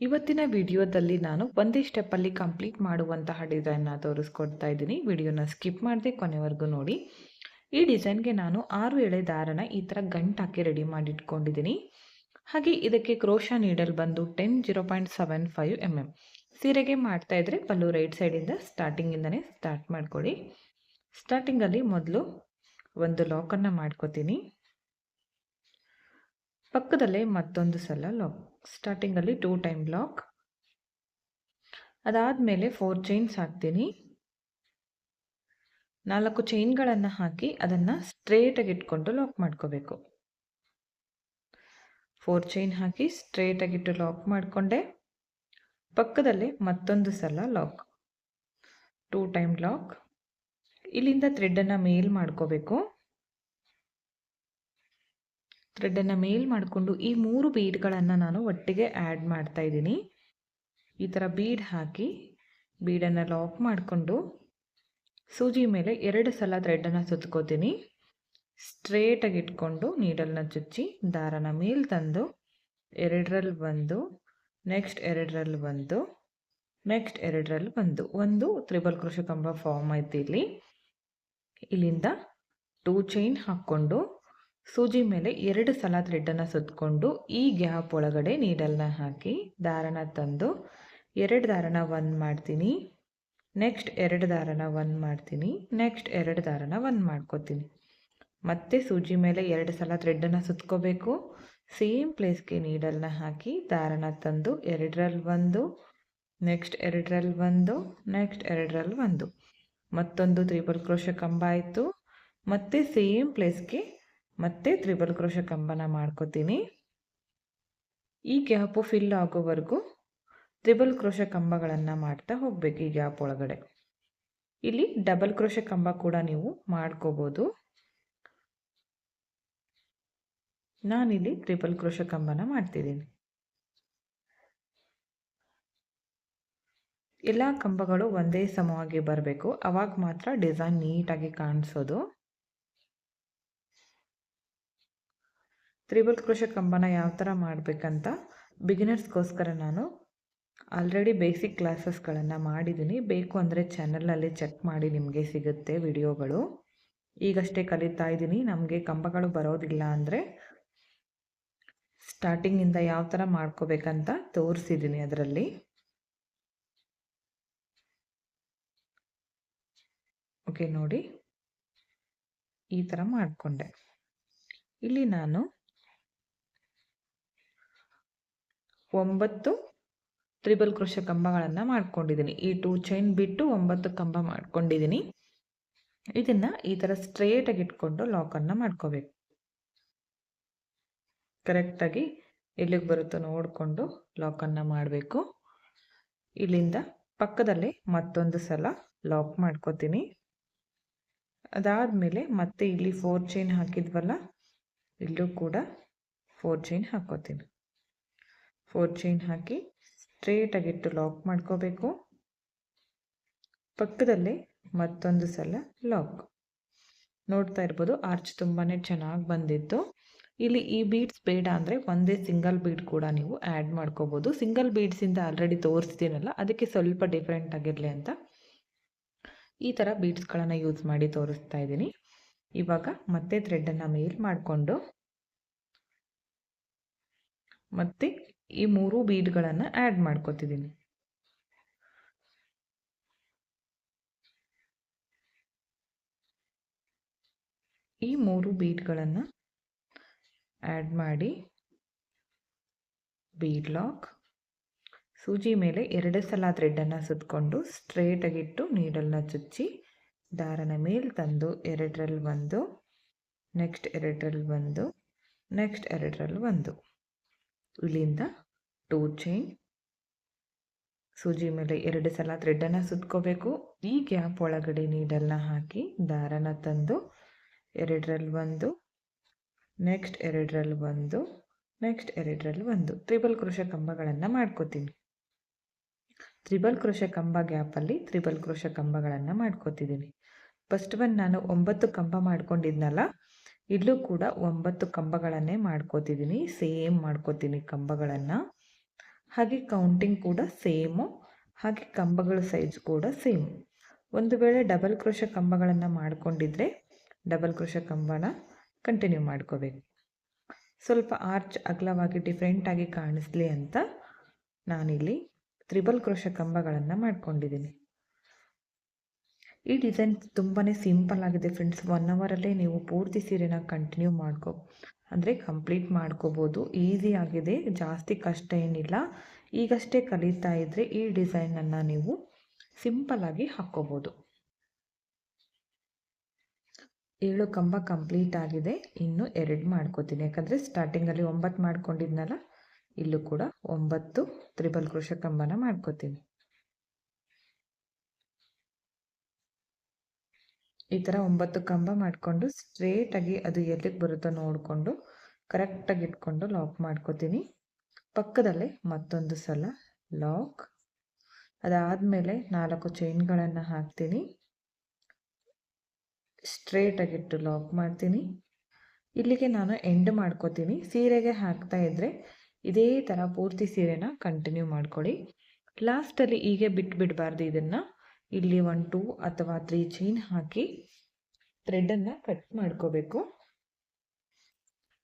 ಇವತ್ತಿನ ವಿಡಿಯೋದಲ್ಲಿ ನಾನು ಒಂದೇ ಸ್ಟೆಪ್ಪಲ್ಲಿ ಕಂಪ್ಲೀಟ್ ಮಾಡುವಂತಹ ಡಿಸೈನ್ನ ತೋರಿಸ್ಕೊಡ್ತಾ ಇದ್ದೀನಿ. ವಿಡಿಯೋನ ಸ್ಕಿಪ್ ಮಾಡದೆ ಕೊನೆವರೆಗೂ ನೋಡಿ. ಈ ಡಿಸೈನ್ಗೆ ನಾನು ಆರು ಎಳೆ ದಾರನ ಈ ಥರ ಗಂಟಾಕಿ ರೆಡಿ ಮಾಡಿಟ್ಕೊಂಡಿದ್ದೀನಿ. ಹಾಗೆ ಇದಕ್ಕೆ ಕ್ರೋಶ ನೀಡಲ್ ಬಂದು ten zero point seven five M M. ಸೀರೆಗೆ ಮಾಡ್ತಾ ಇದ್ರೆ ಪಲ್ಲು ರೈಟ್ ಸೈಡಿಂದ ಸ್ಟಾರ್ಟಿಂಗಿಂದನೇ ಸ್ಟಾರ್ಟ್ ಮಾಡ್ಕೊಳ್ಳಿ. ಸ್ಟಾರ್ಟಿಂಗಲ್ಲಿ ಮೊದಲು ಒಂದು ಲಾಕನ್ನು ಮಾಡ್ಕೋತೀನಿ. ಪಕ್ಕದಲ್ಲೇ ಮತ್ತೊಂದು ಸಲ ಲಾಕ್ ಸ್ಟಾರ್ಟಿಂಗಲ್ಲಿ ಟೂ ಟೈಮ್ ಲಾಕ್ ಅದಾದಮೇಲೆ ಫೋರ್ ಚೈನ್ಸ್ ಹಾಕ್ತೀನಿ. ನಾಲ್ಕು ಚೈನ್ಗಳನ್ನು ಹಾಕಿ ಅದನ್ನು ಸ್ಟ್ರೇಟಾಗಿ ಇಟ್ಕೊಂಡು ಲಾಕ್ ಮಾಡ್ಕೋಬೇಕು. ಫೋರ್ ಚೈನ್ ಹಾಕಿ ಸ್ಟ್ರೇಟಾಗಿಟ್ಟು ಲಾಕ್ ಮಾಡಿಕೊಂಡೆ. ಪಕ್ಕದಲ್ಲೇ ಮತ್ತೊಂದು ಸಲ ಲಾಕ್ ಟೂ ಟೈಮ್ ಲಾಕ್ ಇಲ್ಲಿಂದ ಥ್ರೆಡ್ಡನ್ನು ಮೇಲ್ ಮಾಡ್ಕೋಬೇಕು. ಥ್ರೆಡ್ಡನ್ನು ಮೇಲ್ ಮಾಡಿಕೊಂಡು ಈ ಮೂರು ಬೀಡ್ಗಳನ್ನು ನಾನು ಒಟ್ಟಿಗೆ ಆ್ಯಡ್ ಮಾಡ್ತಾ ಇದ್ದೀನಿ. ಈ ಥರ ಬೀಡ್ ಹಾಕಿ ಬೀಡನ್ನು ಲಾಕ್ ಮಾಡಿಕೊಂಡು ಸೂಜಿ ಮೇಲೆ ಎರಡು ಸಲ ಥ್ರೆಡ್ಡನ್ನು ಸುತ್ಕೋತೀನಿ. ಸ್ಟ್ರೇಟಾಗಿ ಇಟ್ಕೊಂಡು ನೀಡಲ್ನ ಚುಚ್ಚಿ, ದಾರನ ಮೇಲೆ ತಂದು ಎರಡರಲ್ಲಿ ಬಂದು ನೆಕ್ಸ್ಟ್ ಎರಡರಲ್ಲಿ ಬಂದು ನೆಕ್ಸ್ಟ್ ಎರಡರಲ್ಲಿ ಬಂದು ಒಂದು ತ್ರಿಬಲ್ ಕೃಷಿ ಕಂಬ ಫಾರ್ಮ್ ಐತಿ ಇಲ್ಲಿ. ಇಲ್ಲಿಂದ ಟೂ ಚೈನ್ ಹಾಕ್ಕೊಂಡು ಸೂಜಿ ಮೇಲೆ ಎರಡು ಸಲ ಥ್ರೆಡ್ಡನ್ನು ಸುತ್ತಕೊಂಡು ಈ ಗ್ಯಾಪ್ ಒಳಗಡೆ ನೀಡಲ್ನ ಹಾಕಿ ದಾರನ ತಂದು ಎರಡು ದಾರನ ಒನ್ ಮಾಡ್ತೀನಿ. ನೆಕ್ಸ್ಟ್ ಎರಡು ದಾರನ ಒನ್ ಮಾಡ್ತೀನಿ. ನೆಕ್ಸ್ಟ್ ಎರಡು ದಾರನ ಒನ್ ಮಾಡ್ಕೋತೀನಿ. ಮತ್ತೆ ಸೂಜಿ ಮೇಲೆ ಎರಡು ಸಲ ಥ್ರೆಡ್ಡನ್ನು ಸುತ್ಕೋಬೇಕು. ಸೇಮ್ ಪ್ಲೇಸ್ಗೆ ನೀಡಲ್ನ ಹಾಕಿ ದಾರನ ತಂದು ಎರಡರಲ್ಲಿ ಒಂದು, ನೆಕ್ಸ್ಟ್ ಎರಡರಲ್ಲಿ ಒಂದು, ನೆಕ್ಸ್ಟ್ ಎರಡರಲ್ಲಿ ಒಂದು. ಮತ್ತೊಂದು ತ್ರಿಬಲ್ ಕ್ರೋಶ ಕಂಬ ಆಯಿತು. ಮತ್ತೆ ಸೇಮ್ ಪ್ಲೇಸ್ಗೆ ಮತ್ತೆ ತ್ರಿಬಲ್ ಕ್ರೋಶ ಕಂಬನ ಮಾಡ್ಕೋತೀನಿ. ಈ ಗ್ಯಾಪು ಫಿಲ್ ಆಗೋವರೆಗೂ ತ್ರಿಬಲ್ ಕ್ರೋಶ ಕಂಬಗಳನ್ನು ಮಾಡ್ತಾ ಹೋಗ್ಬೇಕು ಈ ಗ್ಯಾಪ್ ಒಳಗಡೆ. ಇಲ್ಲಿ ಡಬಲ್ ಕ್ರೋಶ ಕಂಬ ಕೂಡ ನೀವು ಮಾಡ್ಕೋಬೋದು. ನಾನಿಲ್ಲಿ ತ್ರಿಬಲ್ ಕ್ರೋಶ ಕಂಬನ ಮಾಡ್ತಿದ್ದೀನಿ. ಎಲ್ಲ ಕಂಬಗಳು ಒಂದೇ ಸಮವಾಗಿ ಬರಬೇಕು. ಅವಾಗ ಮಾತ್ರ ಡಿಸೈನ್ ನೀಟಾಗಿ ಕಾಣಿಸೋದು. ತ್ರಿಬಲ್ ಕ್ರೋಶ ಕಂಬನ ಯಾವ ಥರ ಮಾಡಬೇಕಂತ ಬಿಗಿನರ್ಸ್ಗೋಸ್ಕರ ನಾನು ಆಲ್ರೆಡಿ ಬೇಸಿಕ್ ಕ್ಲಾಸಸ್ಗಳನ್ನು ಮಾಡಿದ್ದೀನಿ ಬೇಕು ಅಂದರೆ ಚಾನಲಲ್ಲಿ ಚೆಕ್ ಮಾಡಿ ನಿಮಗೆ ಸಿಗುತ್ತೆ ವಿಡಿಯೋಗಳು. ಈಗಷ್ಟೇ ಕಲಿತಾ ಇದ್ದೀನಿ ನಮಗೆ ಕಂಬಗಳು ಬರೋದಿಲ್ಲ ಅಂದರೆ ಸ್ಟಾರ್ಟಿಂಗಿಂದ ಯಾವ ಥರ ಮಾಡ್ಕೋಬೇಕಂತ ತೋರಿಸಿದ್ದೀನಿ ಅದರಲ್ಲಿ. ಓಕೆ ನೋಡಿ. ಈ ಥರ ಮಾಡಿಕೊಂಡೆ. ಇಲ್ಲಿ ನಾನು ಒಂಬತ್ತು ತ್ರಿಬಲ್ ಕೃಷ ಕಂಬಗಳನ್ನು ಮಾಡ್ಕೊಂಡಿದ್ದೀನಿ ಈ ಟೂ ಚೈನ್ ಬಿಟ್ಟು ಒಂಬತ್ತು ಕಂಬ ಮಾಡ್ಕೊಂಡಿದ್ದೀನಿ ಇದನ್ನು ಈ ಥರ ಸ್ಟ್ರೇಟಾಗಿ ಇಟ್ಕೊಂಡು ಲಾಕನ್ನು ಮಾಡ್ಕೋಬೇಕು. ಕರೆಕ್ಟಾಗಿ ಎಲ್ಲಿಗೆ ಬರುತ್ತೋ ನೋಡಿಕೊಂಡು ಲಾಕನ್ನು ಮಾಡಬೇಕು. ಇಲ್ಲಿಂದ ಪಕ್ಕದಲ್ಲೇ ಮತ್ತೊಂದು ಸಲ ಲಾಕ್ ಮಾಡ್ಕೋತೀನಿ. ಅದಾದಮೇಲೆ ಮತ್ತೆ ಇಲ್ಲಿ ಫೋರ್ ಚೈನ್ ಹಾಕಿದ್ವಲ್ಲ, ಇಲ್ಲೂ ಕೂಡ ಫೋರ್ ಚೈನ್ ಹಾಕೋತೀನಿ. ಫೋರ್ ಚೈನ್ ಹಾಕಿ ಸ್ಟ್ರೇಟಾಗಿಟ್ಟು ಲಾಕ್ ಮಾಡ್ಕೋಬೇಕು. ಪಕ್ಕದಲ್ಲೇ ಮತ್ತೊಂದು ಸಲ ಲಾಕ್. ನೋಡ್ತಾ ಇರ್ಬೋದು, ಆರ್ಚ್ ತುಂಬಾ ಚೆನ್ನಾಗಿ ಬಂದಿತ್ತು. ಇಲ್ಲಿ ಈ ಬೀಡ್ಸ್ ಬೇಡ ಅಂದರೆ ಒಂದೇ ಸಿಂಗಲ್ ಬೀಡ್ ಕೂಡ ನೀವು ಆ್ಯಡ್ ಮಾಡ್ಕೋಬೋದು. ಸಿಂಗಲ್ ಬೀಡ್ಸಿಂದ ಆಲ್ರೆಡಿ ತೋರಿಸ್ತೀನಲ್ಲ ಅದಕ್ಕೆ ಸ್ವಲ್ಪ ಡಿಫ್ರೆಂಟ್ ಆಗಿರಲಿ ಅಂತ. ಈ ಥರ ಬೀಡ್ಸ್ಗಳನ್ನು ಯೂಸ್ ಮಾಡಿ ತೋರಿಸ್ತಾ ಇದ್ದೀನಿ. ಇವಾಗ ಮತ್ತೆ ಥ್ರೆಡ್ಡನ್ನು ಮೇಲ್ ಮಾಡಿಕೊಂಡು ಮತ್ತೆ ಈ ಮೂರು ಬೀಡ್ಗಳನ್ನು ಆ್ಯಡ್ ಮಾಡ್ಕೋತಿದ್ದೀನಿ ಈ ಮೂರು ಬೀಡ್ಗಳನ್ನು ಆ್ಯಡ್ ಮಾಡಿ ಬೀಡ್ ಲಾಕ್ ಸೂಜಿ ಮೇಲೆ ಎರಡು ಸಲ ಥ್ರೆಡ್ಡನ್ನು ಸುತ್ತಕೊಂಡು ಸ್ಟ್ರೇಟಾಗಿಟ್ಟು ನೀಡಲ್ನ ಚುಚ್ಚಿ ದಾರನ ಮೇಲೆ ತಂದು ಎರಡರಲ್ಲಿ ಒಂದು ನೆಕ್ಸ್ಟ್ ಎರಡರಲ್ಲಿ ಒಂದು ನೆಕ್ಸ್ಟ್ ಎರಡರಲ್ಲಿ ಒಂದು. ಇಲ್ಲಿಂದ ಟೂ ಚೈನ್. ಸೂಜಿ ಮೇಲೆ ಎರಡು ಸಲ ಥ್ರೆಡ್ಡನ್ನು ಸುತ್ಕೋಬೇಕು. ಈ ಗ್ಯಾಪ್ ಒಳಗಡೆ ನೀಡಲ್ನ ಹಾಕಿ ದಾರನ ತಂದು ಎರಡರಲ್ಲಿ ಒಂದು, ನೆಕ್ಸ್ಟ್ ಎರಡರಲ್ಲಿ ಒಂದು, ನೆಕ್ಸ್ಟ್ ಎರಡರಲ್ಲಿ ಒಂದು. ತ್ರಿಬಲ್ ಕೃಷ ಕಂಬಗಳನ್ನು ಮಾಡ್ಕೋತೀನಿ. ತ್ರಿಬಲ್ ಕೃಷ ಕಂಬ ಗ್ಯಾಪಲ್ಲಿ ತ್ರಿಬಲ್ ಕೃಷ ಕಂಬಗಳನ್ನು ಮಾಡ್ಕೋತಿದ್ದೀನಿ. ಫಸ್ಟ್ ಒನ್ ನಾನು ಒಂಬತ್ತು ಕಂಬ ಮಾಡ್ಕೊಂಡಿದ್ನಲ್ಲ, ಇಲ್ಲೂ ಕೂಡ ಒಂಬತ್ತು ಕಂಬಗಳನ್ನೇ ಮಾಡ್ಕೋತಿದ್ದೀನಿ. ಸೇಮ್ ಮಾಡ್ಕೋತೀನಿ ಕಂಬಗಳನ್ನು. ಹಾಗೆ ಕೌಂಟಿಂಗ್ ಕೂಡ ಸೇಮು ಹಾಗೆ ಕಂಬಗಳ ಸೈಜ್ ಕೂಡ ಸೇಮ್ ಒಂದು ವೇಳೆ ಡಬಲ್ ಕ್ರೋಶ ಕಂಬಗಳನ್ನು ಮಾಡಿಕೊಂಡಿದ್ರೆ ಡಬಲ್ ಕ್ರೋಶ ಕಂಬನ ಕಂಟಿನ್ಯೂ ಮಾಡ್ಕೋಬೇಕು. ಸ್ವಲ್ಪ ಆರ್ಚ್ ಅಗಲವಾಗಿ ಡಿಫ್ರೆಂಟಾಗಿ ಕಾಣಿಸ್ಲಿ ಅಂತ ನಾನಿಲ್ಲಿ ತ್ರಿಬಲ್ ಕ್ರೋಶ ಕಂಬಗಳನ್ನು ಮಾಡ್ಕೊಂಡಿದ್ದೀನಿ. ಈ ಡಿಸೈನ್ ತುಂಬಾ ಸಿಂಪಲ್ ಆಗಿದೆ ಫ್ರೆಂಡ್ಸ್ ಒನ್ ಅವರಲ್ಲೇ ನೀವು ಪೂರ್ತಿ ಸೀರೆನ ಕಂಟಿನ್ಯೂ ಮಾಡ್ಕೋ ಅಂದರೆ ಕಂಪ್ಲೀಟ್ ಮಾಡ್ಕೋಬೋದು. ಈಸಿ ಆಗಿದೆ. ಜಾಸ್ತಿ ಕಷ್ಟ ಏನಿಲ್ಲ. ಈಗಷ್ಟೇ ಕಲಿತಾ ಇದ್ದರೆ ಈ ಡಿಸೈನನ್ನು ನೀವು ಸಿಂಪಲ್ಲಾಗಿ ಹಾಕ್ಕೋಬೋದು. ಏಳು ಕಂಬ ಕಂಪ್ಲೀಟ್ ಆಗಿದೆ. ಇನ್ನು ಎರಡು ಮಾಡ್ಕೋತೀನಿ. ಯಾಕಂದರೆ ಸ್ಟಾರ್ಟಿಂಗಲ್ಲಿ ಒಂಬತ್ತು ಮಾಡ್ಕೊಂಡಿದ್ನಲ್ಲ, ಇಲ್ಲೂ ಕೂಡ ಒಂಬತ್ತು ತ್ರಿಬಲ್ ಕೃಷ ಕಂಬನ ಮಾಡ್ಕೋತೀನಿ. ಈ ಥರ ಒಂಬತ್ತು ಕಂಬ ಮಾಡಿಕೊಂಡು ಸ್ಟ್ರೇಟಾಗಿ ಅದು ಎಲ್ಲಿಗೆ ಬರುತ್ತೋ ನೋಡಿಕೊಂಡು ಕರೆಕ್ಟಾಗಿ ಇಟ್ಕೊಂಡು ಲಾಕ್ ಮಾಡ್ಕೋತೀನಿ. ಪಕ್ಕದಲ್ಲೇ ಮತ್ತೊಂದು ಸಲ ಲಾಕ್ ಅದಾದಮೇಲೆ ನಾಲ್ಕು ಚೈನ್ಗಳನ್ನು ಹಾಕ್ತೀನಿ. ಸ್ಟ್ರೇಟಾಗಿಟ್ಟು ಲಾಕ್ ಮಾಡ್ತೀನಿ. ಇಲ್ಲಿಗೆ ನಾನು ಎಂಡ್ ಮಾಡ್ಕೋತೀನಿ. ಸೀರೆಗೆ ಹಾಕ್ತಾ ಇದ್ದರೆ ಇದೇ ಥರ ಪೂರ್ತಿ ಸೀರೆನ ಕಂಟಿನ್ಯೂ ಮಾಡ್ಕೊಳ್ಳಿ. ಲಾಸ್ಟಲ್ಲಿ ಹೀಗೆ ಬಿಟ್ಬಿಡಬಾರ್ದು ಇದನ್ನು. ಇಲ್ಲಿ ಒನ್ ಟೂ ಅಥವಾ ತ್ರೀ ಚೈನ್ ಹಾಕಿ ಥ್ರೆಡನ್ನು ಕಟ್ ಮಾಡ್ಕೋಬೇಕು.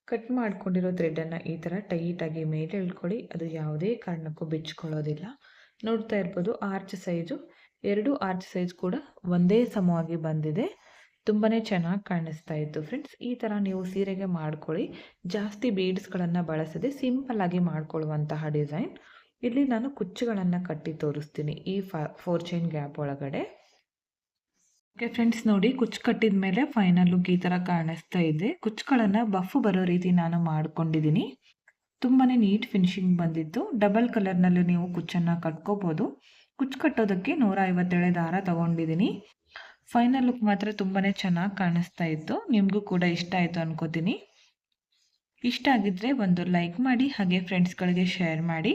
ಕಟ್ ಮಾಡ್ಕೊಂಡಿರೋ ಥ್ರೆಡನ್ನು ಈ ಥರ ಟೈಟಾಗಿ ಮೇಲೆ ಇಳ್ಕೊಳ್ಳಿ. ಅದು ಯಾವುದೇ ಕಾರಣಕ್ಕೂ ಬಿಚ್ಚಿಕೊಳ್ಳೋದಿಲ್ಲ ನೋಡ್ತಾ ಇರ್ಬೋದು ಆರ್ಚ್ ಸೈಜು ಎರಡು ಆರ್ಚ್ ಸೈಜ್ ಕೂಡ ಒಂದೇ ಸಮವಾಗಿ ಬಂದಿದೆ. ತುಂಬಾ ಚೆನ್ನಾಗಿ ಕಾಣಿಸ್ತಾ ಇತ್ತು ಫ್ರೆಂಡ್ಸ್ ಈ ಥರ ನೀವು ಸೀರೆಗೆ ಮಾಡ್ಕೊಳ್ಳಿ. ಜಾಸ್ತಿ ಬೀಡ್ಸ್ಗಳನ್ನು ಬಳಸದೆ ಸಿಂಪಲ್ಲಾಗಿ ಮಾಡ್ಕೊಳ್ಳುವಂತಹ ಡಿಸೈನ್ ಇಲ್ಲಿ ನಾನು ಕುಚ್ಚುಗಳನ್ನು ಕಟ್ಟಿ ತೋರಿಸ್ತೀನಿ ಈ ಫೋರ್ ಚೈನ್ ಗ್ಯಾಪ್ ಒಳಗಡೆ. ಓಕೆ ಫ್ರೆಂಡ್ಸ್ ನೋಡಿ ಕುಚ್ಚು ಕಟ್ಟಿದ ಮೇಲೆ ಫೈನಲ್ ಲುಕ್ ಈ ಥರ ಕಾಣಿಸ್ತಾ ಇದೆ. ಕುಚ್ಚುಗಳನ್ನು ಬಫ್ ಬರೋ ರೀತಿ ನಾನು ಮಾಡ್ಕೊಂಡಿದ್ದೀನಿ ತುಂಬಾ ನೀಟ್ ಫಿನಿಶಿಂಗ್ ಬಂದಿತ್ತು. ಡಬಲ್ ಕಲರ್ನಲ್ಲೂ ನೀವು ಕುಚ್ಚನ್ನು ಕಟ್ಕೋಬೋದು. ಕುಚ್ಚು ಕಟ್ಟೋದಕ್ಕೆ ನೂರ ಐವತ್ತೇಳೆ ದಾರ ತಗೊಂಡಿದ್ದೀನಿ ಫೈನಲ್ ಲುಕ್ ಮಾತ್ರ ತುಂಬಾ ಚೆನ್ನಾಗಿ ಕಾಣಿಸ್ತಾ ಇತ್ತು. ನಿಮಗೂ ಕೂಡ ಇಷ್ಟ ಆಯಿತು ಅನ್ಕೋತೀನಿ. ಇಷ್ಟ ಆಗಿದ್ರೆ ಒಂದು ಲೈಕ್ ಮಾಡಿ, ಹಾಗೆ ಫ್ರೆಂಡ್ಸ್ಗಳಿಗೆ ಶೇರ್ ಮಾಡಿ.